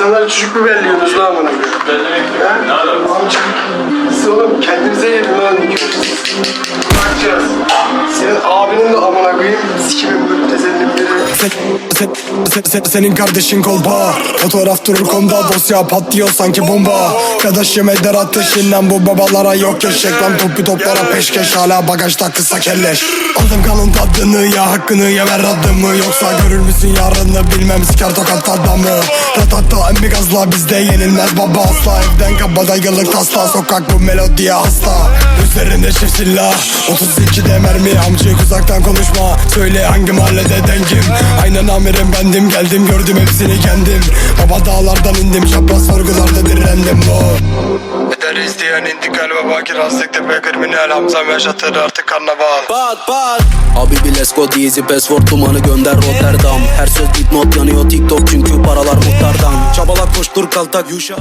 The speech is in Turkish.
İnsanlar çocuk biberliyorsunuz lan amına koyayım. Ne alakası? Siz oğlum kendinize gelin lan. Bakacağız. Senin abinin de amına koyayım. Sikimin bu sen, sen, sen- senin kardeşin kolpa Fotoğraf durur komda dosya patlıyor sanki bomba. Kardeşim eder ateşinden bu babalara yok yaşak Lan topu toplara peşkeş hala bagajda kısa kelleş. Aldım kanın tadını ya hakkını ya ver adımı. Yoksa görür müsün yarını bilmem siker tokat adamı. Ratatta emmi gazla bizde yenilmez baba asla. Evden kabada yıllık tasla sokak bu melodiye hasta Üzerinde çift silah. 32'de mermi amcık uzaktan konuşma. Söyle hangi mahallede dengim? Aynen amirim bendim geldim gördüm hepsini kendim. Baba dağlardan indim çapraz sorgularda direndim. Bu Ederiz diyen intikal ve bakir hastık tepe kriminal Hamzam yaşatır artık karnaval. Pat pat Habibi let's go dizi password dumanı gönder Rotterdam. Her söz dipnot yanıyor TikTok çünkü paralar muhtardan. Çabala koştur kaltak yuşa